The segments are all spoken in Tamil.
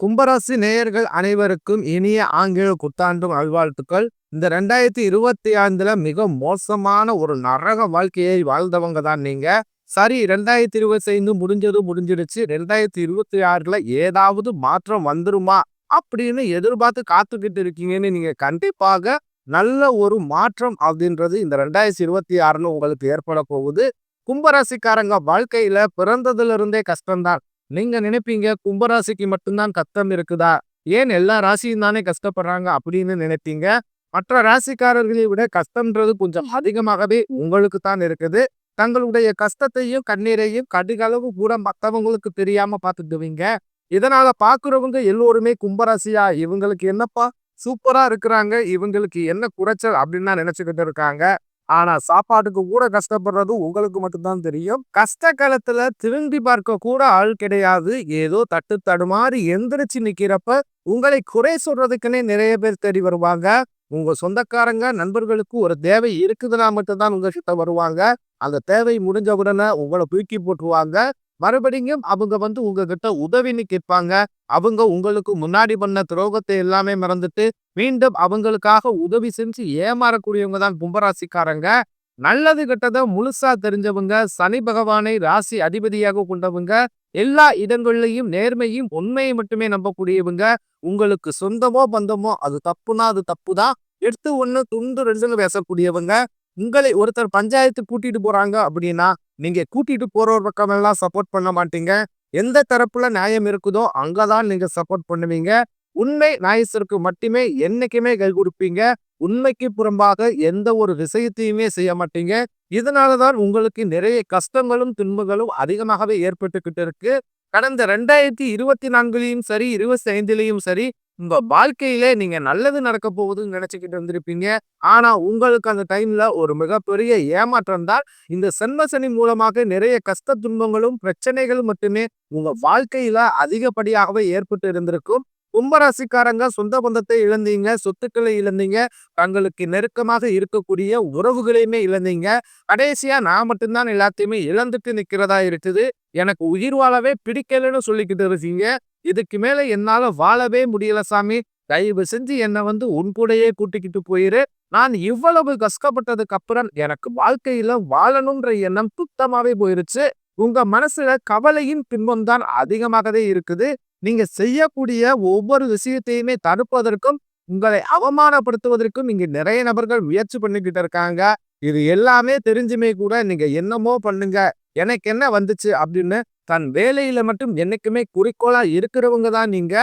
கும்பராசி நேயர்கள் அனைவருக்கும் இனிய ஆங்கில புத்தாண்டும் நல்வாழ்த்துக்கள் இந்த ரெண்டாயிரத்தி இருபத்தி ஐந்துல மிக மோசமான ஒரு நரக வாழ்க்கையை வாழ்ந்தவங்க தான் நீங்க. சரி ரெண்டாயிரத்தி இருபத்தி ஐந்து முடிஞ்சது முடிஞ்சிடுச்சு. ரெண்டாயிரத்தி இருபத்தி ஆறுல ஏதாவது மாற்றம் வந்துருமா? அப்படின்னு எதிர்பார்த்து காத்துக்கிட்டு இருக்கீங்கன்னு நீங்க கண்டிப்பாக நல்ல ஒரு மாற்றம் அப்படின்றது இந்த ரெண்டாயிரத்தி இருபத்தி ஆறுல உங்களுக்கு ஏற்பட போகுது. கும்பராசிக்காரங்க வாழ்க்கையில பிறந்ததுல இருந்தே கஷ்டம்தான். நீங்க நினைப்பீங்க கும்பராசிக்கு மட்டும்தான் கஷ்டம் இருக்குதா? ஏன் எல்லா ராசியும் தானே கஷ்டப்படுறாங்க அப்படின்னு நினைப்பீங்க? மற்ற ராசிக்காரர்களை விட கஷ்டம்ன்றது கொஞ்சம் அதிகமாகவே உங்களுக்கு தான் இருக்குது. தங்களுடைய கஷ்டத்தையும் கண்ணீரையும் கடுகளவு கூட மற்றவங்களுக்கு தெரியாம பார்த்துக்குவீங்க. இதனால பாக்குறவங்க எல்லோருமே கும்பராசியா? இவங்களுக்கு என்னப்பா? சூப்பரா இருக்கிறாங்க. இவங்களுக்கு என்ன குறைச்சல் அப்படின்னு தான் நினைச்சுக்கிட்டு இருக்காங்க. ஆனா சாப்பாட்டுக்கு கூட கஷ்டப்படுறது உங்களுக்கு மட்டும்தான் தெரியும். கஷ்ட காலத்துல திரும்பி பார்க்க கூட ஆள் கிடையாது. ஏதோ தட்டு தடுமாறி எந்திரிச்சு நிக்கிறப்ப உங்களை குறை சொல்றதுக்குன்னே நிறைய பேர் தேடி வருவாங்க. உங்க சொந்தக்காரங்க நண்பர்களுக்கு ஒரு தேவை இருக்குதுன்னா மட்டும்தான் உங்ககிட்ட வருவாங்க. அந்த தேவை முடிஞ்ச உடனே உங்களை தூக்கி போட்டுருவாங்க. மறுபடியும் அவங்க வந்து உங்ககிட்ட உதவின்னு கேட்பாங்க. அவங்க உங்களுக்கு முன்னாடி பண்ண துரோகத்தை எல்லாமே மறந்துட்டு மீண்டும் அவங்களுக்காக உதவி செஞ்சு ஏமாறக்கூடியவங்க தான் கும்பராசிக்காரங்க. நல்லது கெட்டதை முழுசா தெரிஞ்சவங்க சனி பகவானை ராசி அதிபதியாக கொண்டவங்க எல்லா இடங்கள்லையும் நேர்மையும் உண்மையை மட்டுமே நம்பக்கூடியவங்க. உங்களுக்கு சொந்தமோ பந்தமோ அது தப்புனா அது தப்பு தான் எடுத்து ஒன்று துண்டு ரெண்டுன்னு பேசக்கூடியவங்க. உங்களை ஒருத்தர் பஞ்சாயத்து கூட்டிட்டு போறாங்க அப்படின்னா நீங்க கூட்டிட்டு போற பக்கம் எல்லாம் சப்போர்ட் பண்ண மாட்டீங்க. எந்த தரப்புல நியாயம் இருக்குதோ அங்கதான் நீங்க சப்போர்ட் பண்ணுவீங்க. உண்மை நாயசருக்கு மட்டுமே என்னைக்குமே கை கொடுப்பீங்க. உண்மைக்கு புறம்பாக எந்த ஒரு விஷயத்தையுமே செய்ய மாட்டீங்க. இதனாலதான் உங்களுக்கு நிறைய கஷ்டங்களும் துன்பங்களும் அதிகமாகவே ஏற்பட்டுக்கிட்டு இருக்கு. கடந்த ரெண்டாயிரத்தி இருபத்தி நான்குலையும் சரி இருபத்தி ஐந்துலயும் சரி உங்க வாழ்க்கையிலே நீங்க நல்லது நடக்க போகுதுன்னு நினைச்சுக்கிட்டு இருந்திருப்பீங்க. ஆனா உங்களுக்கு அந்த டைம்ல ஒரு மிகப்பெரிய ஏமாற்றம் தான். இந்த சென்மசனி மூலமாக நிறைய கஷ்ட துன்பங்களும் பிரச்சனைகளும் மட்டுமே உங்க வாழ்க்கையில அதிகப்படியாகவே ஏற்பட்டு இருந்திருக்கும். கும்பராசிக்காரங்க சொந்த பந்தத்தை இழந்தீங்க சொத்துக்களை இழந்தீங்க தங்களுக்கு நெருக்கமாக இருக்கக்கூடிய உறவுகளையுமே இழந்தீங்க. கடைசியா நான் மட்டும்தான் எல்லாத்தையுமே இழந்துட்டு நிக்கிறதா இருக்குது. எனக்கு உயிர் வாழவே பிடிக்கலன்னு சொல்லிக்கிட்டு இருக்கீங்க. இதுக்கு மேல என்னால வாழவே முடியல சாமி. தயவு செஞ்சு என்னை வந்து உன் கூடையே கூட்டிக்கிட்டு போயிரு. நான் இவ்வளவு கஷ்டப்பட்டதுக்கு அப்புறம் எனக்கு வாழ்க்கையில வாழணுன்ற எண்ணம் சுத்தமாவே போயிருச்சு. உங்க மனசுல கவலையின் பின்பம் தான் அதிகமாகவே இருக்குது. நீங்க செய்யக்கூடிய ஒவ்வொரு விஷயத்தையுமே தடுப்பதற்கும் உங்களை அவமானப்படுத்துவதற்கும் இங்க நிறைய நபர்கள் முயற்சி பண்ணிக்கிட்டு இருக்காங்க. இது எல்லாமே தெரிஞ்சுமே கூட நீங்க என்னமோ பண்ணுங்க. எனக்கு என்ன வந்துச்சு அப்படின்னு தன் வேலையில மட்டும் என்னைக்குமே குறிக்கோளா இருக்கிறவங்க தான் நீங்க.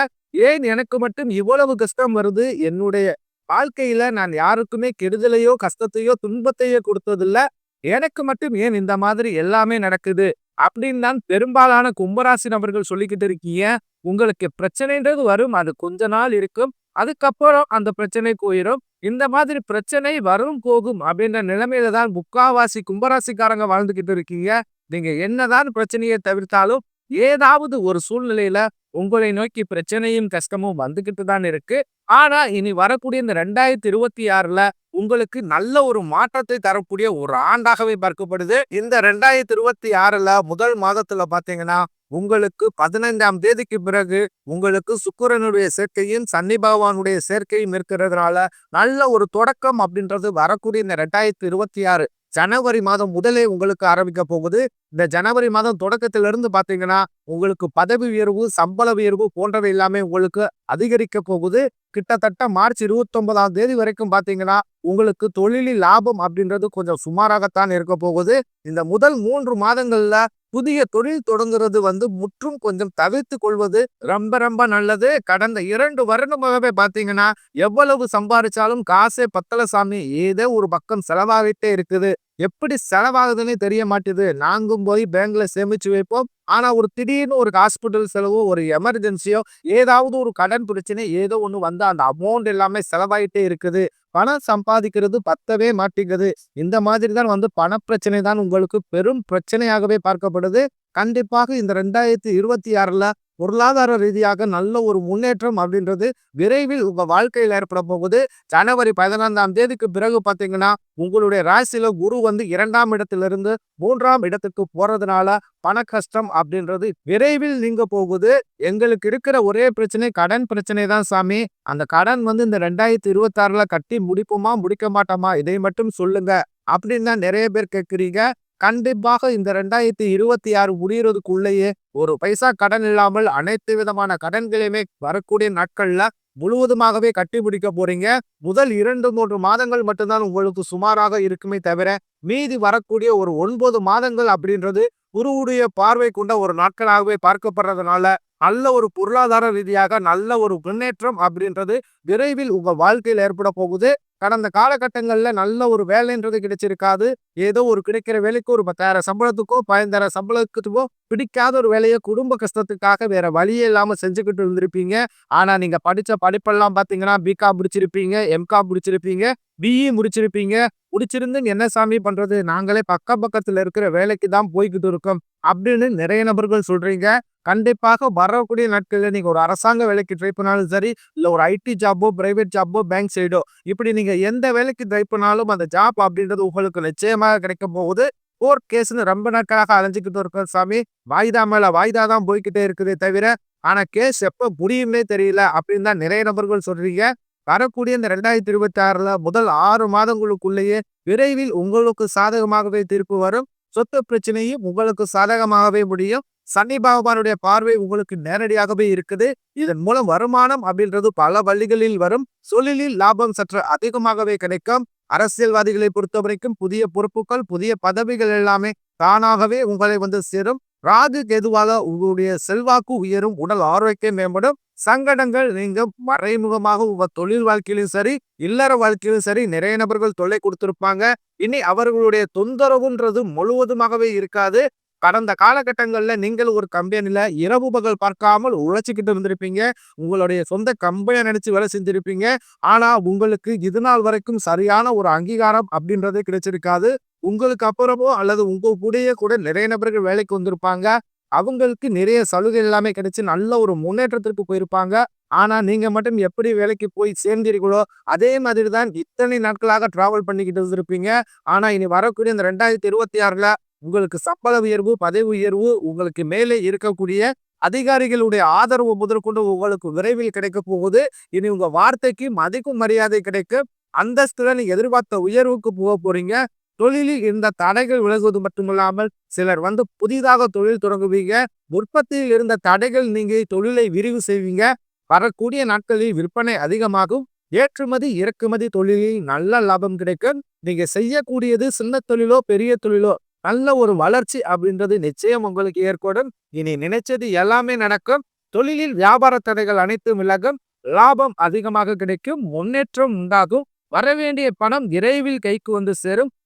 ஏன் எனக்கு மட்டும் இவ்வளவு கஷ்டம் வருது? என்னுடைய வாழ்க்கையில நான் யாருக்குமே கெடுதலையோ கஷ்டத்தையோ துன்பத்தையோ கொடுத்ததில்ல. எனக்கு மட்டும் ஏன் இந்த மாதிரி எல்லாமே நடக்குது? அப்படின்னு தான் பெரும்பாலான கும்பராசி நபர்கள் சொல்லிக்கிட்டு இருக்கீங்க. உங்களுக்கு பிரச்சனைன்றது வரும். அது கொஞ்ச நாள் இருக்கும். அதுக்கப்புறம் அந்த பிரச்சனை போயிடும் இந்த மாதிரி பிரச்சனை வரும் போகும் அப்படின்ற நிலைமையில தான் முக்காவாசி கும்பராசிக்காரங்க வாழ்ந்துகிட்டு இருக்கீங்க. நீங்க என்னதான் பிரச்சனையை தவிர்த்தாலும் ஏதாவது ஒரு சூழ்நிலையில உங்களை நோக்கி பிரச்சனையும் கஷ்டமும் வந்துகிட்டு தான் இருக்கு. ஆனா இனி வரக்கூடிய இந்த ரெண்டாயிரத்தி இருபத்தி ஆறுல உங்களுக்கு நல்ல ஒரு மாற்றத்தை தரக்கூடிய ஒரு ஆண்டாகவே பார்க்கப்படுது. இந்த ரெண்டாயிரத்தி இருபத்தி ஆறுல முதல் மாதத்துல பாத்தீங்கன்னா உங்களுக்கு பதினைந்தாம் தேதிக்கு பிறகு உங்களுக்கு சுக்கரனுடைய சேர்க்கையும் சன்னி பகவானுடைய சேர்க்கையும் இருக்கிறதுனால நல்ல ஒரு தொடக்கம் அப்படின்றது வரக்கூடிய இந்த ரெண்டாயிரத்தி இருபத்தி ஆறு ஜனவரி மாதம் முதலே உங்களுக்கு ஆரம்பிக்க போகுது. இந்த ஜனவரி மாதம் தொடக்கத்திலிருந்து பார்த்தீங்கன்னா உங்களுக்கு பதவி உயர்வு சம்பள உயர்வு போன்றவை எல்லாமே உங்களுக்கு அதிகரிக்க போகுது. கிட்டத்தட்ட மார்ச் இருபத்தொன்பதாம் தேதி வரைக்கும் பார்த்தீங்கன்னா உங்களுக்கு தொழிலில் லாபம் அப்படின்றது கொஞ்சம் சுமாராகத்தான் இருக்க போகுது. இந்த முதல் மூன்று மாதங்களில் புதிய தொழில் தொடங்குறது வந்து முற்றும் கொஞ்சம் தவிர்த்து கொள்வது ரொம்ப ரொம்ப நல்லது. கடந்த இரண்டு வருடமாகவே பார்த்தீங்கன்னா எவ்வளவு சம்பாதிச்சாலும் காசே பத்தல சாமி. ஏதோ ஒரு பக்கம் செலவாகிட்டே இருக்குது. எப்படி செலவாகுதுன்னு தெரிய மாட்டேது. நாங்கும் போய் பேங்க்ல சேமிச்சு வைப்போம். ஆனா ஒரு திடீர்னு ஒரு ஹாஸ்பிட்டல் செலவோ ஒரு எமர்ஜென்சியோ ஏதாவது ஒரு கடன் பிரச்சனை ஏதோ ஒன்று வந்து அந்த அமௌண்ட் எல்லாமே செலவாயிட்டே இருக்குது. பணம் சம்பாதிக்கிறது பத்தவே மாட்டேங்குது. இந்த மாதிரி தான் வந்து பணப்பிரச்சனை தான் உங்களுக்கு பெரும் பிரச்சனையாகவே பார்க்கப்படுது. கண்டிப்பாக இந்த ரெண்டாயிரத்தி இருபத்தி ஆறில் பொருளாதார ரீதியாக நல்ல ஒரு முன்னேற்றம் அப்படின்றது விரைவில் உங்கள் வாழ்க்கையில் ஏற்பட போகுது. ஜனவரி பதினைந்தாம் தேதிக்கு பிறகு பார்த்தீங்கன்னா உங்களுடைய ராசியில் குரு வந்து இரண்டாம் இடத்திலிருந்து மூன்றாம் இடத்துக்கு போகிறதுனால பண கஷ்டம் அப்படின்றது விரைவில் நீங்க போகுது. எங்களுக்கு இருக்கிற ஒரே பிரச்சனை கடன் பிரச்சனை தான் சாமி. அந்த கடன் வந்து இந்த ரெண்டாயிரத்தி இருபத்தாறில் கட்டி முடிப்போமா முடிக்க மாட்டோமா இதை மட்டும் சொல்லுங்க. அப்படின்னு தான் நிறைய பேர் கேட்குறீங்க கண்டிப்பாக இந்த ரெண்டாயிரத்தி இருபத்தி ஆறு முடிகிறதுக்குள்ளேயே ஒரு பைசா கடன் இல்லாமல் அனைத்து விதமான கடன்களையுமே வரக்கூடிய நாட்கள்ல முழுவதுமாகவே கட்டி முடிக்க போறீங்க. முதல் இரண்டு மூன்று மாதங்கள் மட்டும்தான் உங்களுக்கு சுமாராக இருக்குமே தவிர மீதி வரக்கூடிய ஒரு ஒன்பது மாதங்கள் அப்படின்றது குருவுடைய பார்வை கொண்ட ஒரு நாட்களாகவே பார்க்கப்படுறதுனால நல்ல ஒரு பொருளாதார ரீதியாக நல்ல ஒரு முன்னேற்றம் அப்படின்றது விரைவில் உங்கள் வாழ்க்கையில் ஏற்பட போகுது. கடந்த காலகட்டங்களில் நல்ல ஒரு வேலைன்றது கிடைச்சிருக்காது. ஏதோ ஒரு கிடைக்கிற வேலைக்கு ஒரு பத்தாயிரம் சம்பளத்துக்கோ பதினஞ்சாயிரம் சம்பளத்துக்கோ பிடிக்காத ஒரு வேலையை குடும்ப கஷ்டத்துக்காக வேற வழியே இல்லாமல் செஞ்சுக்கிட்டு இருந்திருப்பீங்க. ஆனால் நீங்கள் படித்த படிப்பெல்லாம் பார்த்தீங்கன்னா பிகாம் முடிச்சிருப்பீங்க எம்காம் முடிச்சிருப்பீங்க பிஇ முடிச்சிருப்பீங்க. பிடிச்சிருந்து என்ன சாமி பண்றது? நாங்களே பக்க பக்கத்துல இருக்கிற வேலைக்கு தான் போய்கிட்டு இருக்கோம் அப்படின்னு நிறைய நபர்கள் சொல்றீங்க. கண்டிப்பாக வரக்கூடிய நாட்களில் நீங்க ஒரு அரசாங்க வேலைக்கு ட்ரை பண்ணாலும் சரி இல்லை ஒரு ஐடி ஜாப்போ பிரைவேட் ஜாப்போ பேங்க் சைடோ இப்படி நீங்க எந்த வேலைக்கு ட்ரை பண்ணாலும் அந்த ஜாப் அப்படின்றது உங்களுக்கு நிச்சயமாக கிடைக்க போகுது. கோர்ட் கேஸ்னு ரொம்ப நாட்களாக அலைஞ்சிக்கிட்டு இருக்கோம் சாமி. வாய்தா மேல வாய்தா தான் போய்கிட்டே இருக்குதே தவிர ஆனா கேஸ் எப்ப முடியுமே தெரியல அப்படின்னு தான் நிறைய நபர்கள் சொல்றீங்க. வரக்கூடிய இந்த ரெண்டாயிரத்தி இருபத்தி ஆறுல முதல் ஆறு மாதங்களுக்குள்ளேயே விரைவில் உங்களுக்கு சாதகமாகவே தீர்ப்பு வரும். சொத்து பிரச்சனையும் உங்களுக்கு சாதகமாகவே முடியும். சனி பகவானுடைய பார்வை உங்களுக்கு நேரடியாகவே இருக்குது. இதன் மூலம் வருமானம் அப்படின்றது பல வழிகளில் வரும். சொல்லிலில் லாபம் சற்று அதிகமாகவே கிடைக்கும். அரசியல்வாதிகளை பொறுத்த வரைக்கும் புதிய பொறுப்புகள் புதிய பதவிகள் எல்லாமே தானாகவே உங்களை வந்து சேரும். ராகு கெதுவாக உங்களுடைய செல்வாக்கு உயரும் உடல் ஆரோக்கியம் மேம்படும் சங்கடங்கள் நீங்க மறைமுகமாக உங்க தொழில் வாழ்க்கையிலும் சரி இல்லற வாழ்க்கையிலும் சரி நிறைய நபர்கள் தொல்லை கொடுத்திருப்பாங்க. இனி அவர்களுடைய தொந்தரவுன்றது முழுவதுமாகவே இருக்காது. கடந்த காலகட்டங்களில் நீங்கள் ஒரு கம்பெனியில் இரவு பகல் பார்க்காமல் உழைச்சிக்கிட்டு இருந்திருப்பீங்க. உங்களுடைய சொந்த கம்பெனியை நினச்சி வேலை செஞ்சிருப்பீங்க. ஆனால் உங்களுக்கு இது நாள் வரைக்கும் சரியான ஒரு அங்கீகாரம் அப்படின்றதே கிடைச்சிருக்காது. உங்களுக்கு அப்புறமோ அல்லது உங்க கூடயே கூட நிறைய நபர்கள் வேலைக்கு வந்திருப்பாங்க. அவங்களுக்கு நிறைய சலுகை எல்லாமே கிடைச்சி நல்ல ஒரு முன்னேற்றத்திற்கு போயிருப்பாங்க. ஆனா நீங்க மட்டும் எப்படி வேலைக்கு போய் சேர்ந்தீர்களோ அதே மாதிரி தான் இத்தனை நாட்களாக டிராவல் பண்ணிக்கிட்டு இருந்திருப்பீங்க. ஆனா இனி வரக்கூடிய இந்த ரெண்டாயிரத்தி இருபத்தி ஆறுல உங்களுக்கு சம்பள உயர்வு பதவி உயர்வு உங்களுக்கு மேலே இருக்கக்கூடிய அதிகாரிகளுடைய ஆதரவு முதற்கொண்டு உங்களுக்கு விரைவில் கிடைக்க போகுது. இனி உங்க வார்த்தைக்கு மதிக்கும் மரியாதை கிடைக்கும். அந்தஸ்துல நீங்க எதிர்பார்த்த உயர்வுக்கு போக போறீங்க. தொழிலில் இருந்த தடைகள் விலகுவது மட்டுமில்லாமல் சிலர் வந்து புதிதாக தொழில் தொடங்குவீங்க உற்பத்தியில் இருந்த தடைகள் நீங்க தொழிலை விரிவு செய்வீங்க. வரக்கூடிய நாட்களில் விற்பனை அதிகமாகும். ஏற்றுமதி இறக்குமதி தொழிலில் நல்ல லாபம் கிடைக்கும். நீங்க செய்யக்கூடியது சின்ன தொழிலோ பெரிய தொழிலோ நல்ல ஒரு வளர்ச்சி அப்படின்றது நிச்சயம் உங்களுக்கு ஏற்படும். இனி நினைச்சது எல்லாமே நடக்கும். தொழிலில் வியாபார தடைகள் அனைத்தும் விலகும். லாபம் அதிகமாக கிடைக்கும். முன்னேற்றம் உண்டாகும். வரவேண்டிய பணம் விரைவில் கைக்கு வந்து சேரும்.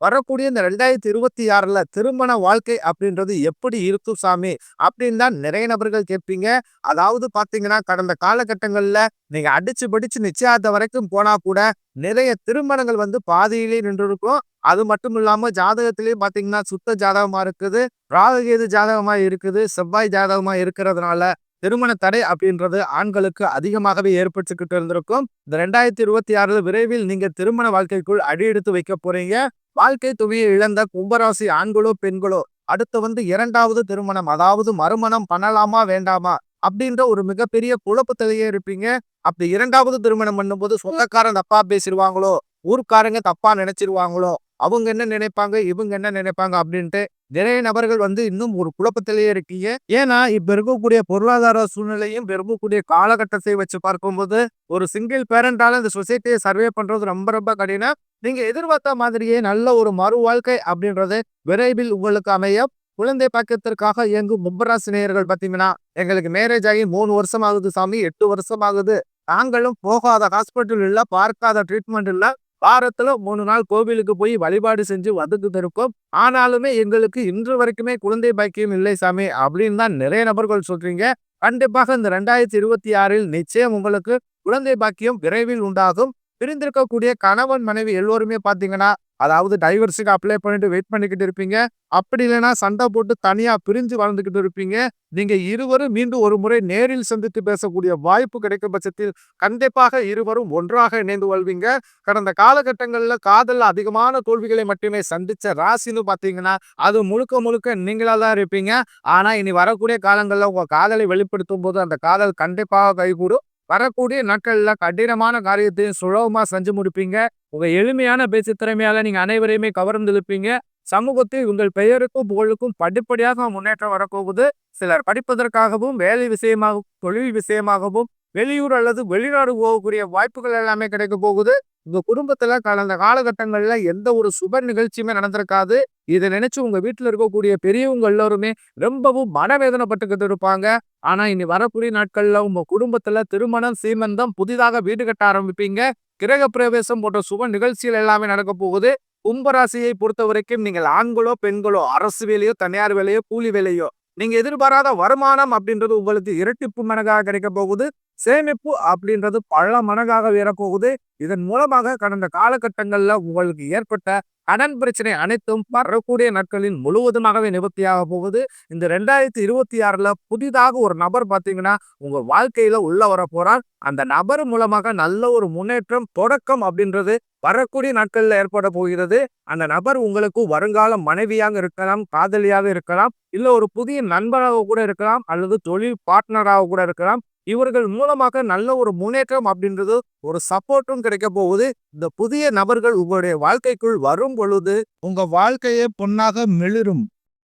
வரக்கூடிய இந்த ரெண்டாயிரத்தி இருபத்தி ஆறில் திருமண வாழ்க்கை அப்படின்றது எப்படி இருக்கும் சாமி? அப்படின்னு தான் நிறைய நபர்கள் கேட்பீங்க. அதாவது பார்த்தீங்கன்னா கடந்த காலகட்டங்களில் நீங்கள் அடிச்சு படிச்சு நிச்சயத்தை வரைக்கும் போனால் கூட நிறைய திருமணங்கள் வந்து பாதியிலே நின்று இருக்கும் அது மட்டும் இல்லாமல் ஜாதகத்திலேயே பார்த்தீங்கன்னா சுத்த ஜாதகமாக இருக்குது ராககேது ஜாதகமாக இருக்குது செவ்வாய் ஜாதகமாக இருக்கிறதுனால திருமண தடை அப்படின்றது ஆண்களுக்கு அதிகமாகவே ஏற்பட்டுக்கிட்டு இருந்திருக்கும். இந்த ரெண்டாயிரத்தி இருபத்தி ஆறுல விரைவில் நீங்க திருமண வாழ்க்கைக்குள் அடியெடுத்து வைக்க போறீங்க. வாழ்க்கை துணையை இழந்த கும்பராசி ஆண்களோ பெண்களோ அடுத்து வந்து இரண்டாவது திருமணம் அதாவது மறுமணம் பண்ணலாமா வேண்டாமா அப்படின்ற ஒரு மிகப்பெரிய குழப்பத்திலேயே இருப்பீங்க. அப்படி இரண்டாவது திருமணம் பண்ணும்போது சொந்தக்காரன் தப்பா பேசிடுவாங்களோ ஊர்க்காரங்க தப்பா நினைச்சிருவாங்களோ அவங்க என்ன நினைப்பாங்க இவங்க என்ன நினைப்பாங்க அப்படின்ட்டு நிறைய நபர்கள் வந்து இன்னும் ஒரு குழப்பத்திலேயே இருக்கீங்க. ஏன்னா இப்ப இருக்கக்கூடிய பொருளாதார சூழ்நிலையும் இப்ப இருக்கக்கூடிய காலகட்டத்தை வச்சு பார்க்கும்போது ஒரு சிங்கிள் பேரண்டால இந்த சொசைட்டியை சர்வே பண்றது ரொம்ப ரொம்ப கடினம். நீங்க எதிர்பார்த்த மாதிரியே நல்ல ஒரு மறு வாழ்க்கை அப்படின்றது விரைவில் உங்களுக்கு அமையும். குழந்தை பாக்கியத்திற்காக இயங்கும் மும்பராசி நேயர்கள் பார்த்தீங்கன்னா எங்களுக்கு மேரேஜ் ஆகி மூணு வருஷம் ஆகுது சாமி எட்டு வருஷம் ஆகுது. நாங்களும் போகாத ஹாஸ்பிட்டல் இல்லை பார்க்காத ட்ரீட்மெண்ட் இல்ல. வாரத்துல மூணு நாள் கோவிலுக்கு போய் வழிபாடு செஞ்சு வதுக்கு இருக்கோம் ஆனாலுமே எங்களுக்கு இன்று வரைக்குமே குழந்தை பாக்கியம் இல்லை சாமி அப்படின்னு தான் நிறைய நபர்கள் சொல்றீங்க. கண்டிப்பாக இந்த ரெண்டாயிரத்தி இருபத்தி ஆறில் நிச்சயம் உங்களுக்கு குழந்தை பாக்கியம் விரைவில் உண்டாகும். பிரிந்திருக்கக்கூடிய கணவன் மனைவி எல்லோருமே பாத்தீங்கன்னா அதாவது டைவர்ஸுக்கு அப்ளை பண்ணிட்டு வெயிட் பண்ணிக்கிட்டு இருப்பீங்க. அப்படி இல்லைன்னா சண்டை போட்டு தனியாக பிரிஞ்சு வளர்ந்துக்கிட்டு இருப்பீங்க. நீங்கள் இருவரும் மீண்டும் ஒரு முறை நேரில் சந்தித்து பேசக்கூடிய வாய்ப்பு கிடைக்கும் பட்சத்தில் கண்டிப்பாக இருவரும் ஒன்றாக இணைந்து கொள்வீங்க கடந்த காலகட்டங்களில் காதலில் அதிகமான தோல்விகளை மட்டுமே சந்தித்த ராசின்னு பார்த்தீங்கன்னா அது முழுக்க முழுக்க நீங்களாக தான் இருப்பீங்க. ஆனால் இனி வரக்கூடிய காலங்களில் உங்கள் காதலை வெளிப்படுத்தும் போது அந்த காதல் கண்டிப்பாக கைகூடும். வரக்கூடிய நாட்களில் கடினமான காரியத்தையும் சுலபமாக செஞ்சு முடிப்பீங்க. உங்கள் எளிமையான பேச்சு திறமையால் நீங்கள் அனைவரையுமே கவர்ந்திருப்பீங்க சமூகத்தில் உங்கள் பெயருக்கும் புகழுக்கும் படிப்படியாக முன்னேற்றம் வரப்போகுது. சிலர் படிப்பதற்காகவும் வேலை விஷயமாகவும் தொழில் விஷயமாகவும் வெளியூர் அல்லது வெளிநாடு போகக்கூடிய வாய்ப்புகள் எல்லாமே கிடைக்க போகுது. உங்க குடும்பத்துல கடந்த காலகட்டங்கள்ல எந்த ஒரு சுப நிகழ்ச்சியுமே நடந்திருக்காது. இதை நினைச்சு உங்க வீட்டுல இருக்கக்கூடிய பெரியவங்க எல்லாருமே ரொம்பவும் மனவேதனைப்பட்டுக்கிட்டு இருப்பாங்க. ஆனா இனி வரக்கூடிய நாட்கள்ல உங்க குடும்பத்துல திருமணம் சீமந்தம் புதிதாக வீடு கட்ட ஆரம்பிப்பீங்க. கிரக பிரவேசம் போன்ற சுப நிகழ்ச்சிகள் எல்லாமே நடக்க போகுது. கும்பராசியை பொறுத்த வரைக்கும் நீங்கள் ஆண்களோ பெண்களோ அரசு வேலையோ தனியார் வேலையோ கூலி வேலையோ நீங்க எதிர்பாராத வருமானம் அப்படின்றது உங்களுக்கு இரட்டிப்பு மனதாக கிடைக்க போகுது. சேமிப்பு அப்படின்றது பல மடங்காக உயரப்போகுது. இதன் மூலமாக கடந்த காலகட்டங்களில் உங்களுக்கு ஏற்பட்ட கடன் பிரச்சனை அனைத்தும் வரக்கூடிய நாட்களில் முழுவதுமாகவே நிவர்த்தியாக போகுது. இந்த ரெண்டாயிரத்தி இருபத்தி ஆறுல புதிதாக ஒரு நபர் பார்த்தீங்கன்னா உங்க வாழ்க்கையில உள்ள வர போறார் அந்த நபர் மூலமாக நல்ல ஒரு முன்னேற்றம் தொடக்கம் அப்படின்றது வரக்கூடிய நாட்களில் ஏற்பட போகிறது. அந்த நபர் உங்களுக்கு வருங்கால மனைவியாக இருக்கலாம் காதலியாக இருக்கலாம் இல்லை ஒரு புதிய நண்பராக கூட இருக்கலாம் அல்லது தொழில் பார்ட்னராக கூட இருக்கலாம். இவர்கள் மூலமாக நல்ல ஒரு முன்னேற்றம் அப்படின்றது ஒரு சப்போர்ட்டும் கிடைக்க போகுது. இந்த புதிய நபர்கள் உங்களுடைய வாழ்க்கைக்குள் வரும் பொழுது உங்க வாழ்க்கையே பொன்னாக மிளிரும்.